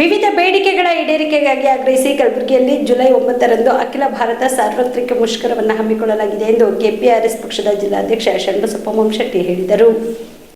ವಿವಿಧ ಬೇಡಿಕೆಗಳ ಈಡೇರಿಕೆಗಾಗಿ ಆಗ್ರಹಿಸಿ ಕಲಬುರಗಿಯಲ್ಲಿ ಜುಲೈ ಒಂಬತ್ತರಂದು ಅಖಿಲ ಭಾರತ ಸಾರ್ವತ್ರಿಕ ಮುಷ್ಕರವನ್ನು ಹಮ್ಮಿಕೊಳ್ಳಲಾಗಿದೆ ಎಂದು ಕೆಪಿಆರ್ಎಸ್ ಪಕ್ಷದ ಜಿಲ್ಲಾಧ್ಯಕ್ಷ ಷಣ್ಬಸಪ್ಪ ಶೆಟ್ಟಿ ಹೇಳಿದರು.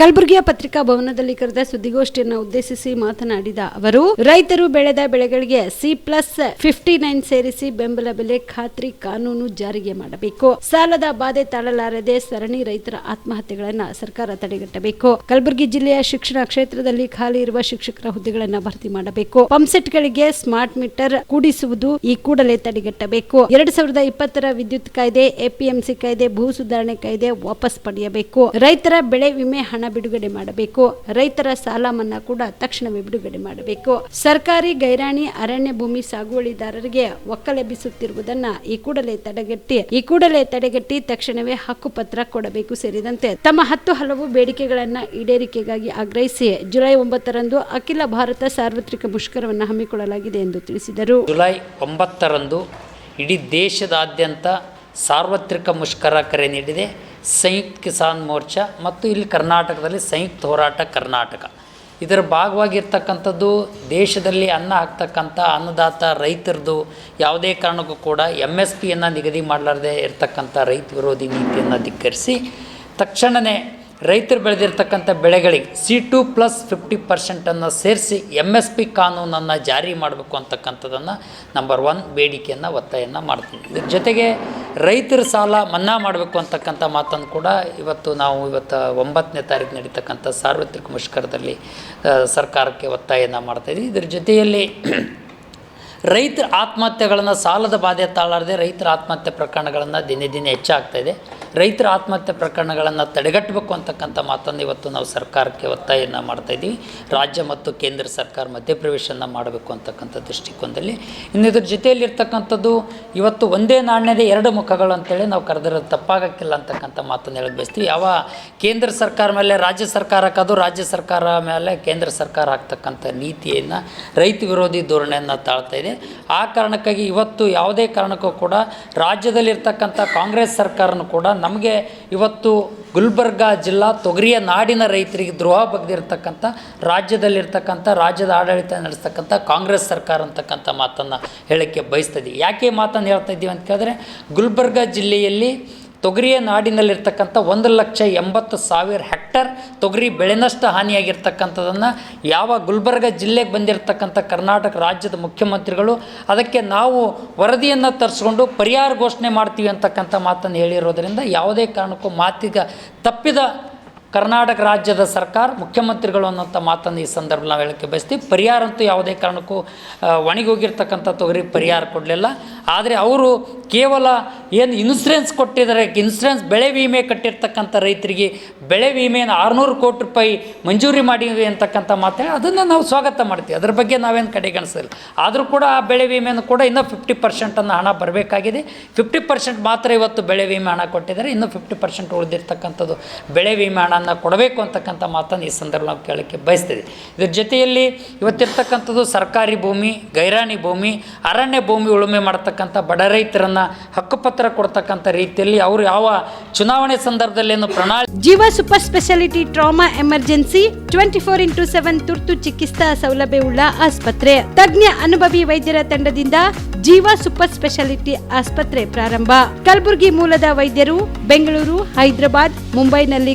ಕಲಬುರಗಿಯ ಪತ್ರಿಕಾ ಭವನದಲ್ಲಿ ಕರೆದ ಸುದ್ದಿಗೋಷ್ಠಿಯನ್ನು ಉದ್ದೇಶಿಸಿ ಮಾತನಾಡಿದ ಅವರು, ರೈತರು ಬೆಳೆದ ಬೆಳೆಗಳಿಗೆ ಸಿ ಪ್ಲಸ್ ಫಿಫ್ಟಿ ನೈನ್ ಸೇರಿಸಿ ಬೆಂಬಲ ಬೆಲೆ ಖಾತ್ರಿ ಕಾನೂನು ಜಾರಿಗೆ ಮಾಡಬೇಕು. ಸಾಲದ ಬಾಧೆ ತಾಳಲಾರದೆ ಸರಣಿ ರೈತರ ಆತ್ಮಹತ್ಯೆಗಳನ್ನು ಸರ್ಕಾರ ತಡೆಗಟ್ಟಬೇಕು. ಕಲಬುರಗಿ ಜಿಲ್ಲೆಯ ಶಿಕ್ಷಣ ಕ್ಷೇತ್ರದಲ್ಲಿ ಖಾಲಿ ಇರುವ ಶಿಕ್ಷಕರ ಹುದ್ದೆಗಳನ್ನು ಭರ್ತಿ ಮಾಡಬೇಕು. ಪಂಪ್ಸೆಟ್ಗಳಿಗೆ ಸ್ಮಾರ್ಟ್ ಮೀಟರ್ ಕೂಡಿಸುವುದು ಈ ಕೂಡಲೇ ತಡೆಗಟ್ಟಬೇಕು. ಎರಡ್ ಸಾವಿರದ ಇಪ್ಪತ್ತರ ವಿದ್ಯುತ್ ಕಾಯ್ದೆ, ಎಪಿಎಂಸಿ ಕಾಯ್ದೆ, ಭೂ ಸುಧಾರಣೆ ಕಾಯ್ದೆ ವಾಪಸ್ ಪಡೆಯಬೇಕು. ರೈತರ ಬೆಳೆ ವಿಮೆ ಹಣ ಬಿಡುಗಡೆ ಮಾಡಬೇಕು. ರೈತರ ಸಾಲ ಮನ್ನಾ ಕೂಡ ತಕ್ಷಣವೇ ಬಿಡುಗಡೆ ಮಾಡಬೇಕು. ಸರ್ಕಾರಿ ಗೈರಾಣಿ ಅರಣ್ಯ ಭೂಮಿ ಸಾಗುವಳಿದಾರರಿಗೆ ಒಕ್ಕಲೆಬ್ಬಿಸುತ್ತಿರುವುದನ್ನ ಈ ಕೂಡಲೇ ತಡೆಗಟ್ಟಿ, ಈ ಕೂಡಲೇ ತಡೆಗಟ್ಟಿ ತಕ್ಷಣವೇ ಹಕ್ಕುಪತ್ರ ಕೊಡಬೇಕು ಸೇರಿದಂತೆ ತಮ್ಮ ಹತ್ತು ಹಲವು ಬೇಡಿಕೆಗಳನ್ನ ಈಡೇರಿಕೆಗಾಗಿ ಆಗ್ರಹಿಸಿ ಜುಲೈ ಒಂಬತ್ತರಂದು ಅಖಿಲ ಭಾರತ ಸಾರ್ವತ್ರಿಕ ಮುಷ್ಕರವನ್ನು ಹಮ್ಮಿಕೊಳ್ಳಲಾಗಿದೆ ಎಂದು ತಿಳಿಸಿದರು. ಜುಲೈ ಒಂಬತ್ತರಂದು ಇಡೀ ದೇಶದಾದ್ಯಂತ ಸಾರ್ವತ್ರಿಕ ಮುಷ್ಕರ ಕರೆ ನೀಡಿದೆ. ಸಂಯುಕ್ತ ಕಿಸಾನ್ ಮೋರ್ಚಾ ಮತ್ತು ಇಲ್ಲಿ ಕರ್ನಾಟಕದಲ್ಲಿ ಸಂಯುಕ್ತ ಹೋರಾಟ ಕರ್ನಾಟಕ. ಇದರ ಭಾಗವಾಗಿರ್ತಕ್ಕಂಥದ್ದು ದೇಶದಲ್ಲಿ ಅನ್ನ ಹಾಕ್ತಕ್ಕಂಥ ಅನ್ನದಾತ ರೈತರದು ಯಾವುದೇ ಕಾರಣಕ್ಕೂ ಕೂಡ ಎಂ ಎಸ್ ಪಿಯನ್ನು ನಿಗದಿ ಮಾಡಲಾರದೆ ಇರತಕ್ಕಂಥ ರೈತ ವಿರೋಧಿ ನೀತಿಯನ್ನು ಧಿಕ್ಕರಿಸಿ ತಕ್ಷಣವೇ ರೈತರು ಬೆಳೆದಿರ್ತಕ್ಕಂಥ ಬೆಳೆಗಳಿಗೆ ಸಿ ಟು ಪ್ಲಸ್ ಫಿಫ್ಟಿ ಪರ್ಸೆಂಟನ್ನು ಸೇರಿಸಿ ಎಂ ಎಸ್ ಪಿ ಕಾನೂನನ್ನು ಜಾರಿ ಮಾಡಬೇಕು ಅಂತಕ್ಕಂಥದ್ದನ್ನು ನಂಬರ್ ಒನ್ ಬೇಡಿಕೆಯನ್ನು ಒತ್ತಾಯವನ್ನು ಮಾಡ್ತೀನಿ. ಇದ್ರ ಜೊತೆಗೆ ರೈತರ ಸಾಲ ಮನ್ನಾ ಮಾಡಬೇಕು ಅಂತಕ್ಕಂಥ ಮಾತನ್ನು ಕೂಡ ಇವತ್ತು ನಾವು ಇವತ್ತು ಒಂಬತ್ತನೇ ತಾರೀಕು ನಡೀತಕ್ಕಂಥ ಸಾರ್ವತ್ರಿಕ ಮುಷ್ಕರದಲ್ಲಿ ಸರ್ಕಾರಕ್ಕೆ ಒತ್ತಾಯನ ಮಾಡ್ತಾಯಿದ್ದೀವಿ ಇದರ ಜೊತೆಯಲ್ಲಿ ರೈತರ ಆತ್ಮಹತ್ಯೆಗಳನ್ನು ಸಾಲದ ಬಾಧೆ ತಾಳಾರದೆ ರೈತರ ಆತ್ಮಹತ್ಯೆ ಪ್ರಕರಣಗಳನ್ನು ದಿನೇ ದಿನೇ ಹೆಚ್ಚಾಗ್ತಾ ಇದೆ. ರೈತರ ಆತ್ಮಹತ್ಯೆ ಪ್ರಕರಣಗಳನ್ನು ತಡೆಗಟ್ಟಬೇಕು ಅಂತಕ್ಕಂಥ ಮಾತನ್ನು ಇವತ್ತು ನಾವು ಸರ್ಕಾರಕ್ಕೆ ಒತ್ತಾಯವನ್ನು ಮಾಡ್ತಾಯಿದ್ದೀವಿ ರಾಜ್ಯ ಮತ್ತು ಕೇಂದ್ರ ಸರ್ಕಾರ ಮಧ್ಯಪ್ರವೇಶನ ಮಾಡಬೇಕು ಅಂತಕ್ಕಂಥ ದೃಷ್ಟಿಕೋನದಲ್ಲಿ. ಇನ್ನು ಇದ್ರ ಜೊತೆಯಲ್ಲಿರ್ತಕ್ಕಂಥದ್ದು, ಇವತ್ತು ಒಂದೇ ನಾಣ್ಯದ ಎರಡು ಮುಖಗಳು ಅಂತೇಳಿ ನಾವು ಕರೆದಿರೋದು ತಪ್ಪಾಗಕ್ಕಿಲ್ಲ ಅಂತಕ್ಕಂಥ ಮಾತನ್ನು ಹೇಳಕ್ಕೆ ಬಯಸ್ತೀವಿ. ಯಾವ ಕೇಂದ್ರ ಸರ್ಕಾರ ಮೇಲೆ, ರಾಜ್ಯ ಸರ್ಕಾರ ಹಾಕೋದು ರಾಜ್ಯ ಸರ್ಕಾರ ಮೇಲೆ ಕೇಂದ್ರ ಸರ್ಕಾರ ಆಗ್ತಕ್ಕಂಥ ನೀತಿಯನ್ನು ರೈತ ವಿರೋಧಿ ಧೋರಣೆಯನ್ನು ತಾಳ್ತಾ ಇದೆ. ಆ ಕಾರಣಕ್ಕಾಗಿ ಇವತ್ತು ಯಾವುದೇ ಕಾರಣಕ್ಕೂ ಕೂಡ ರಾಜ್ಯದಲ್ಲಿರ್ತಕ್ಕಂಥ ಕಾಂಗ್ರೆಸ್ ಸರ್ಕಾರನೂ ಕೂಡ ನಮಗೆ ಇವತ್ತು ಗುಲ್ಬರ್ಗ ಜಿಲ್ಲಾ ತೊಗರಿಯ ನಾಡಿನ ರೈತರಿಗೆ ದ್ರೋಹ ಬಗ್ದಿರ್ತಕ್ಕಂಥ, ರಾಜ್ಯದಲ್ಲಿರ್ತಕ್ಕಂಥ, ರಾಜ್ಯದ ಆಡಳಿತ ನಡೆಸ್ತಕ್ಕಂಥ, ಕಾಂಗ್ರೆಸ್ ಸರ್ಕಾರ ಅಂತಕ್ಕಂಥ ಮಾತನ್ನು ಹೇಳೋಕ್ಕೆ ಬಯಸ್ತಿದ್ದೀವಿ ಯಾಕೆ ಮಾತನ್ನು ಹೇಳ್ತಾ ಇದ್ದೀವಿ ಅಂತ ಕೇಳಿದ್ರೆ, ಗುಲ್ಬರ್ಗ ಜಿಲ್ಲೆಯಲ್ಲಿ ತೊಗರಿಯ ನಾಡಿನಲ್ಲಿರ್ತಕ್ಕಂಥ ಒಂದು ಲಕ್ಷ ಎಂಬತ್ತು ಸಾವಿರ ಹೆಕ್ಟರ್ ತೊಗರಿ ಬೆಳೆನಷ್ಟು ಹಾನಿಯಾಗಿರ್ತಕ್ಕಂಥದ್ದನ್ನು ಯಾವ ಗುಲ್ಬರ್ಗ ಜಿಲ್ಲೆಗೆ ಬಂದಿರತಕ್ಕಂಥ ಕರ್ನಾಟಕ ರಾಜ್ಯದ ಮುಖ್ಯಮಂತ್ರಿಗಳು, ಅದಕ್ಕೆ ನಾವು ವರದಿಯನ್ನು ತರಿಸ್ಕೊಂಡು ಪರಿಹಾರ ಘೋಷಣೆ ಮಾಡ್ತೀವಿ ಅಂತಕ್ಕಂಥ ಮಾತನ್ನು ಹೇಳಿರೋದರಿಂದ ಯಾವುದೇ ಕಾರಣಕ್ಕೂ ಮಾತಿಗ ತಪ್ಪಿದ ಕರ್ನಾಟಕ ರಾಜ್ಯದ ಸರ್ಕಾರ ಮುಖ್ಯಮಂತ್ರಿಗಳು ಅನ್ನೋಂಥ ಮಾತನ್ನು ಈ ಸಂದರ್ಭದಲ್ಲಿ ನಾವು ಹೇಳೋಕ್ಕೆ ಬಯಸ್ತೀವಿ. ಪರಿಹಾರ ಅಂತೂ ಯಾವುದೇ ಕಾರಣಕ್ಕೂ ಒಣಗಿ ಒಣಗೋಗಿರ್ತಕ್ಕಂಥ ತೊಗರಿ ಪರಿಹಾರ ಕೊಡಲಿಲ್ಲ. ಆದರೆ ಅವರು ಕೇವಲ ಏನು ಇನ್ಸೂರೆನ್ಸ್ ಕೊಟ್ಟಿದ್ದಾರೆ, ಇನ್ಸೂರೆನ್ಸ್ ಬೆಳೆ ವಿಮೆ ಕಟ್ಟಿರ್ತಕ್ಕಂಥ ರೈತರಿಗೆ ಬೆಳೆ ವಿಮೆಯನ್ನು ಆರುನೂರು ಕೋಟಿ ರೂಪಾಯಿ ಮಂಜೂರಿ ಮಾಡಿವಿ ಅಂತಕ್ಕಂಥ ಮಾತೇಳಿ, ಅದನ್ನು ನಾವು ಸ್ವಾಗತ ಮಾಡ್ತೀವಿ. ಅದ್ರ ಬಗ್ಗೆ ನಾವೇನು ಕಡೆಗಣಿಸಿಲ್ಲ ಆದರೂ ಕೂಡ ಆ ಬೆಳೆ ವಿಮೆಯನ್ನು ಕೂಡ ಇನ್ನೂ ಫಿಫ್ಟಿ ಪರ್ಸೆಂಟನ್ನು ಹಣ ಬರಬೇಕಾಗಿದೆ. ಫಿಫ್ಟಿ ಪರ್ಸೆಂಟ್ ಮಾತ್ರ ಇವತ್ತು ಬೆಳೆ ವಿಮೆ ಹಣ ಕೊಟ್ಟಿದ್ದಾರೆ. ಇನ್ನೂ ಫಿಫ್ಟಿ ಪರ್ಸೆಂಟ್ ಉಳಿದಿರ್ತಕ್ಕಂಥದ್ದು ಬೆಳೆ ವಿಮೆ ಹಣನ ಕೊಡಬೇಕು ಅಂತಕ್ಕಂಥ ಮಾತನ್ನು ಈ ಸಂದರ್ಭ ನಾವು ಕೇಳೋಕ್ಕೆ ಬಯಸ್ತೀವಿ ಇದ್ರ ಜೊತೆಯಲ್ಲಿ ಇವತ್ತಿರ್ತಕ್ಕಂಥದ್ದು ಸರ್ಕಾರಿ ಭೂಮಿ, ಗೈರಾಣಿ ಭೂಮಿ, ಅರಣ್ಯ ಭೂಮಿ ಉಳುಮೆ ಮಾಡ್ತಕ್ಕಂಥ ಬಡ ರೈತರನ್ನು ಹಕ್ಕುಪತ್ರ ಕೊಡ್ತಕ್ಕಂಥ ರೀತಿಯಲ್ಲಿ ಅವರು ಯಾವ ಚುನಾವಣೆ ಸಂದರ್ಭದಲ್ಲಿ ಏನು ಪ್ರಣಾಳಿ Jeeva super speciality trauma emergency twenty four into seven ತುರ್ತು ಚಿಕಿತ್ಸಾ ಸೌಲಭ್ಯವುಳ್ಳ ಆಸ್ಪತ್ರೆ. ತಜ್ಞ ಅನುಭವಿ ವೈದ್ಯರ ತಂಡದಿಂದ ಜೀವ ಸೂಪರ್ ಸ್ಪೆಷಾಲಿಟಿ ಆಸ್ಪತ್ರೆ ಪ್ರಾರಂಭ. ಕಲಬುರಗಿ ಮೂಲದ ವೈದ್ಯರು ಬೆಂಗಳೂರು, ಹೈದರಾಬಾದ್, ಮುಂಬೈನಲ್ಲಿ